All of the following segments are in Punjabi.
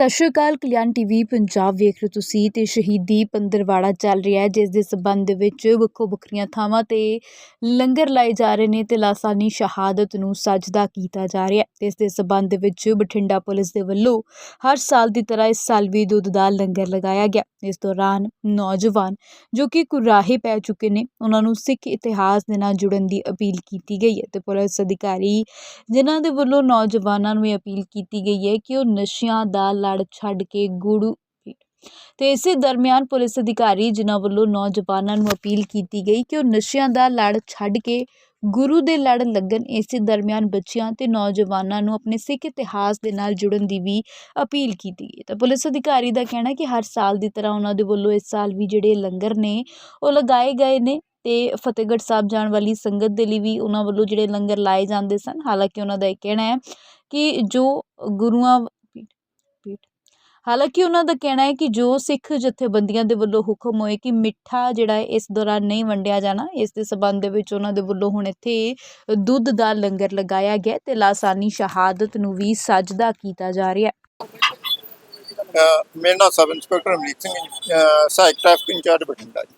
ਸਤਿ ਸ਼੍ਰੀ ਅਕਾਲ, ਕਲਿਆਣ ਟੀਵੀ ਪੰਜਾਬ ਵੇਖ ਰਹੇ ਹੋ ਤੁਸੀਂ ਤੇ ਸ਼ਹੀਦੀ ਪੰਦਰਵਾੜਾ ਚੱਲ ਰਿਹਾ ਹੈ, ਜਿਸ ਦੇ ਸਬੰਧ ਵਿੱਚ ਵੱਖੋ ਵੱਖਰੀਆਂ ਥਾਵਾਂ ਤੇ ਲੰਗਰ ਲਾਏ ਜਾ ਰਹੇ ਨੇ ਤੇ ਲਾਸਾਨੀ ਸ਼ਹਾਦਤ ਨੂੰ ਸਜਦਾ ਕੀਤਾ ਜਾ ਰਿਹਾ ਹੈ। ਇਸ ਦੇ ਸਬੰਧ ਵਿੱਚ ਬਠਿੰਡਾ ਪੁਲਿਸ ਦੇ ਵੱਲੋਂ ਹਰ ਸਾਲ ਦੀ ਤਰ੍ਹਾਂ ਇਸ ਸਾਲ ਵੀ ਦੁੱਧ ਦਾ ਲੰਗਰ ਲਗਾਇਆ ਗਿਆ। ਇਸ ਦੌਰਾਨ ਨੌਜਵਾਨ ਜੋ ਕਿ ਕੁਰਾਹੇ ਪੈ ਚੁੱਕੇ ਨੇ, ਉਹਨਾਂ ਨੂੰ ਸਿੱਖ ਇਤਿਹਾਸ ਦੇ ਨਾਲ ਜੁੜਨ ਦੀ ਅਪੀਲ ਕੀਤੀ ਗਈ ਹੈ ਤੇ ਪੁਲਿਸ ਅਧਿਕਾਰੀ ਜਿਨ੍ਹਾਂ ਦੇ ਵੱਲੋਂ ਨੌਜਵਾਨਾਂ ਨੂੰ ਇਹ ਅਪੀਲ ਕੀਤੀ ਗਈ ਹੈ ਕਿ ਉਹ ਨਸ਼ਿਆਂ ਦਾ ਲੜ ਛੱਡ ਕੇ ਗੁਰੂ ਤੇ ਇਸੇ ਦਰਮਿਆਨ ਪੁਲਿਸ ਅਧਿਕਾਰੀ ਜਿਨ੍ਹਾਂ ਵੱਲੋਂ ਨੌਜਵਾਨਾਂ ਨੂੰ ਅਪੀਲ ਕੀਤੀ ਗਈ ਕਿ ਉਹ ਨਸ਼ਿਆਂ ਦਾ ਲੜ ਛੱਡ ਕੇ ਗੁਰੂ ਦੇ ਲੜ ਲੱਗਣ, ਇਸੇ ਦਰਮਿਆਨ ਬੱਚਿਆਂ ਤੇ ਨੌਜਵਾਨਾਂ ਨੂੰ ਆਪਣੇ ਸਿੱਖ ਇਤਿਹਾਸ ਦੇ ਨਾਲ ਜੁੜਨ ਦੀ ਵੀ ਅਪੀਲ ਕੀਤੀ ਗਈ। ਤਾਂ ਪੁਲਿਸ ਅਧਿਕਾਰੀ ਦਾ ਕਹਿਣਾ ਕਿ ਹਰ ਸਾਲ ਦੀ ਤਰ੍ਹਾਂ ਉਹਨਾਂ ਦੇ ਵੱਲੋਂ ਇਸ ਸਾਲ ਵੀ ਜਿਹੜੇ ਲੰਗਰ ਨੇ, ਉਹ ਲਗਾਏ ਗਏ ਨੇ ਤੇ ਫਤਿਹਗੜ੍ਹ ਸਾਹਿਬ ਜਾਣ ਵਾਲੀ ਸੰਗਤ ਦੇ ਲਈ ਵੀ ਉਹਨਾਂ ਵੱਲੋਂ ਜਿਹੜੇ ਲੰਗਰ ਲਾਏ ਜਾਂਦੇ ਸਨ। ਹਾਲਾਂਕਿ ਉਹਨਾਂ ਦਾ ਇਹ ਕਹਿਣਾ ਹੈ ਕਿ ਜੋ ਗੁਰੂਆਂ ਹਾਲਾਂਕਿ ਉਹਨਾਂ ਦਾ ਕਹਿਣਾ ਹੈ ਕਿ ਜੋ ਸਿੱਖ ਜਥੇਬੰਦੀਆਂ ਦੇ ਵੱਲੋਂ ਹੁਕਮ ਹੋਏ ਕਿ ਮਿੱਠਾ ਜਿਹੜਾ ਹੈ ਇਸ ਦੌਰਾਨ ਨਹੀਂ ਵੰਡਿਆ ਜਾਣਾ, ਇਸ ਦੇ ਸਬੰਧ ਦੇ ਵਿੱਚ ਉਹਨਾਂ ਦੇ ਵੱਲੋਂ ਹੁਣ ਇੱਥੇ ਦੁੱਧ ਦਾ ਲੰਗਰ ਲਗਾਇਆ ਗਿਆ ਤੇ ਲਾਸਾਨੀ ਸ਼ਹਾਦਤ ਨੂੰ ਵੀ ਸਜਦਾ ਕੀਤਾ ਜਾ ਰਿਹਾ ਹੈ। ਮੇਰਾ ਨਾਮ ਸਬ ਇੰਸਪੈਕਟਰ ਅਮਰੀਕ ਸਿੰਘ ਸਹਾਇਕ ਟ੍ਰੈਫਿਕ ਇੰਚਾਰਜ ਬਠਿੰਡਾ ਜੀ।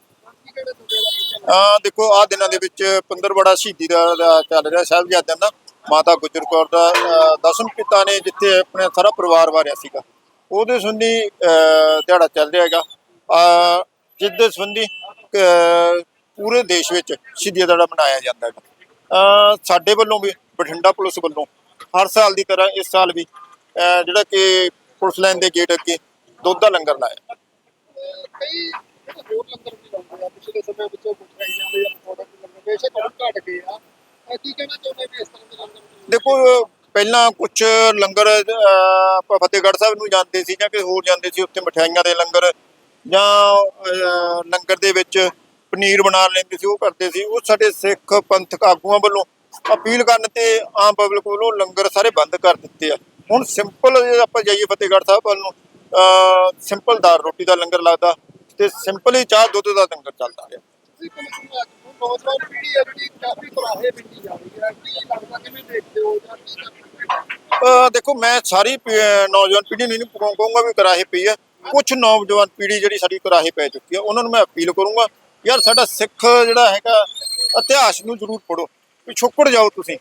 ਆ ਦੇਖੋ ਆ ਦਿਨਾਂ ਦੇ ਵਿੱਚ ਪੰਦਰਵੜਾ ਸ਼ਹੀਦੀ ਦਾ ਚੱਲ ਰਿਹਾ, ਸਾਹਿਬਜ਼ਾਦਿਆਂ ਦਾ, ਮਾਤਾ ਗੁਜਰ ਕੌਰ ਦਾ ਦਸਮ ਪਿਤਾ ਨੇ ਜਿੱਥੇ ਆਪਣੇ ਸਾਰਾ ਪਰਿਵਾਰ ਵਾਰਿਆ ਸੀਗਾ। ਉਹਦੇ ਸੰਬੰਧੀ ਦਿਹਾੜਾ ਚੱਲ ਰਿਹਾ ਹੈਗਾ। ਜਿਸ ਦੇ ਸੰਬੰਧੀ ਪੂਰੇ ਦੇਸ਼ ਵਿੱਚ ਸ਼ਹੀਦੀ ਦਿਹਾੜਾ ਮਨਾਇਆ ਜਾਂਦਾ ਹੈਗਾ। ਸਾਡੇ ਵੱਲੋਂ ਵੀ, ਬਠਿੰਡਾ ਪੁਲਿਸ ਵੱਲੋਂ, ਹਰ ਸਾਲ ਦੀ ਤਰ੍ਹਾਂ ਇਸ ਸਾਲ ਵੀ ਜਿਹੜਾ ਕਿ ਪੁਲਿਸ ਲਾਈਨ ਦੇ ਗੇਟ ਅੱਗੇ ਦੁੱਧ ਦਾ ਲੰਗਰ ਲਾਇਆ। ਕਈ ਹੋਰ ਲੰਗਰ ਵੀ ਲਾਉਂਦੇ ਆ ਪਿਛਲੇ ਸਮੇਂ ਵਿੱਚ ਉਹ ਜਾਂਦੇ ਆ ਪ੍ਰੋਡਕਟ ਲੰਗਰ ਬੇਸ਼ੱਕ ਘਟ ਗਏ ਆ ਕੀ ਕਹਿਣਾ ਚਾਹੁੰਦੇ ਵੀ ਇਸ ਤਰ੍ਹਾਂ ਦੇ ਲੰਗਰ ਦੇਖੋ ਪਹਿਲਾਂ ਕੁਝ ਲੰਗਰ ਆਪਾਂ ਫਤਿਹਗੜ੍ਹ ਸਾਹਿਬ ਨੂੰ ਜਾਂਦੇ ਸੀ ਜਾਂ ਕਿ ਹੋਰ ਜਾਂਦੇ ਸੀ ਉੱਥੇ ਮਠਿਆਈਆਂ ਦੇ ਲੰਗਰ ਜਾਂ ਲੰਗਰ ਦੇ ਵਿੱਚ ਪਨੀਰ ਬਣਾ ਲੈਂਦੇ ਸੀ ਉਹ ਕਰਦੇ ਸੀ। ਉਹ ਸਾਡੇ ਸਿੱਖ ਪੰਥਕ ਆਗੂਆਂ ਵੱਲੋਂ ਅਪੀਲ ਕਰਨ ਤੇ ਆਮ ਪਬਲਿਕ ਵੱਲੋਂ ਲੰਗਰ ਸਾਰੇ ਬੰਦ ਕਰ ਦਿੱਤੇ ਆ। ਹੁਣ ਸਿੰਪਲ ਜੇ ਆਪਾਂ ਜਾਈਏ ਫਤਿਹਗੜ੍ਹ ਸਾਹਿਬ ਵੱਲ ਨੂੰ ਅਹ, ਸਿੰਪਲ ਦਾਲ ਰੋਟੀ ਦਾ ਲੰਗਰ ਲੱਗਦਾ ਤੇ ਸਿੰਪਲ ਹੀ ਚਾਹ ਦੁੱਧ ਦਾ ਲੰਗਰ ਚੱਲਦਾ ਰਿਹਾ। ਤੁਸੀਂ ਪੁਲਿਸ ਨੂੰ ਅੱਜ ਨੌਜਵਾਨ ਪੀੜ੍ਹੀ ਆ ਜਿਹੜੀ ਕਾਫੀ ਕੁਰਾਹੇ ਪਿੰਡੀ ਜਾ ਰਹੀ ਹੈ ਕੀ ਲੱਗਦਾ, ਕਿਵੇਂ ਦੇਖਦੇ ਹੋ ਜਾਂ ਕੀ ਕਰਦੇ ਦੇਖੋ, ਮੈਂ ਸਾਰੀ ਨੌਜਵਾਨ ਪੀੜ੍ਹੀ ਨੂੰ ਨਹੀਂ ਕਹੂੰਗਾ ਵੀ ਕਰਾਹੇ ਪਈ ਆ। ਕੁਝ ਨੌਜਵਾਨ ਪੀੜ੍ਹੀ ਜਿਹੜੀ ਸਾਡੀ ਕਰਾਹੇ ਪੈ ਚੁੱਕੀ ਆ, ਉਹਨਾਂ ਨੂੰ ਮੈਂ ਅਪੀਲ ਕਰੂੰਗਾ, ਯਾਰ ਸਾਡਾ ਸਿੱਖ ਜਿਹੜਾ ਹੈਗਾ, ਇਤਿਹਾਸ ਨੂੰ ਜ਼ਰੂਰ ਪੜੋ ਵੀ ਪਿਛੋਕੜ ਜਾਓ ਤੁਸੀਂ।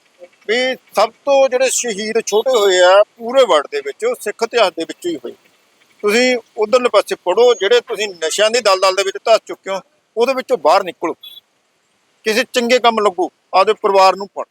ਵੀ ਸਭ ਤੋਂ ਜਿਹੜੇ ਸ਼ਹੀਦ ਛੋਟੇ ਹੋਏ ਆ, ਪੂਰੇ ਵਰਲਡ ਦੇ ਵਿੱਚ, ਉਹ ਸਿੱਖ ਇਤਿਹਾਸ ਦੇ ਵਿੱਚ ਹੀ ਹੋਏ। ਤੁਸੀਂ ਉਧਰਲੇ ਪਾਸੇ ਪੜੋ ਜਿਹੜੇ ਤੁਸੀਂ ਨਸ਼ਿਆਂ ਦੀ ਦਲਦਲ ਦੇ ਵਿੱਚ ਧਸ ਚੁੱਕੇ ਹੋ ਉਹਦੇ ਵਿੱਚੋਂ ਬਾਹਰ ਨਿਕਲੋ। ਕਿਸੇ ਚੰਗੇ ਕੰਮ ਲੱਗੋ ਆਪਦੇ ਪਰਿਵਾਰ ਨੂੰ ਪੜ੍ਹ।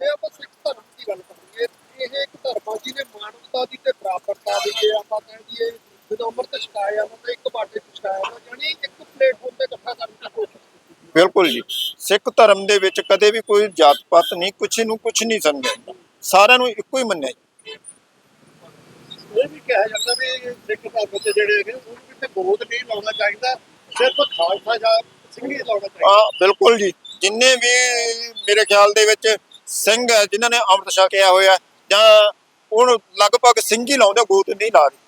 ਜੇ ਆਪਾਂ ਸਿੱਖ ਧਰਮ ਦੀ ਗੱਲ ਕਰੀਏ ਇਹ ਇੱਕ ਧਰਮ ਆ ਜਿਹਨੇ ਮਾਨਵਤਾ ਦੀ ਤੇ ਬਰਾਬਰਤਾ ਦੀ ਜੇ ਆਪਾਂ ਕਹਿ ਦਈਏ ਜਦੋਂ ਅੰਮ੍ਰਿਤ ਛਕਾਇਆ ਉਹਨਾਂ ਇੱਕ ਬਾਟੇ ਛਕਾਇਆ ਉਹਨਾਂ ਜਾਨੀ ਇੱਕ ਪਲੇਟਫਾਰਮ ਤੇ ਇਕੱਠਾ ਕਰਨ ਦੀ ਕੋਸ਼ਿਸ਼ ਕੀਤੀ ਬਿਲਕੁਲ ਜੀ। ਸਿੱਖ ਧਰਮ ਦੇ ਵਿੱਚ ਕਦੇ ਵੀ ਕੋਈ ਜਾਤ ਪਾਤ ਨਹੀਂ ਕੁਛ ਨੂੰ ਕੁਛ ਨਹੀਂ ਸਮਝਿਆ। ਸਾਰਿਆਂ ਨੂੰ ਇੱਕੋ ਹੀ ਮੰਨਿਆ ਜੀ। ਇਹ ਵੀ ਕਿਹਾ ਜਾਂਦਾ ਵੀ ਸਿੱਖ ਧਰਮ ਚ ਜਿਹੜੇ ਹੈਗੇ ਉਹਨੂੰ ਕਿਤੇ ਗੋਦ ਨਹੀਂ ਲਾਉਣਾ ਚਾਹੀਦਾ। ਸਿਰਫ ਖਾਲਸਾ ਜਾਂ ਸਿੰਘੀ ਲਾਉਣਾ ਚਾਹੀਦਾ ਹਾਂ, ਬਿਲਕੁਲ ਜੀ। ਜਿੰਨੇ ਵੀ ਮੇਰੇ ਖਿਆਲ ਦੇ ਵਿੱਚ ਸਿੰਘ ਹੈ, ਜਿਨ੍ਹਾਂ ਨੇ ਅੰਮ੍ਰਿਤ ਛਕਿਆ ਹੋਇਆ ਜਾਂ ਉਹਨੂੰ ਲਗਭਗ ਸਿੰਘ ਹੀ ਲਾਉਂਦੇ, ਗੋਤ ਨਹੀਂ ਲਾ ਰਹੇ।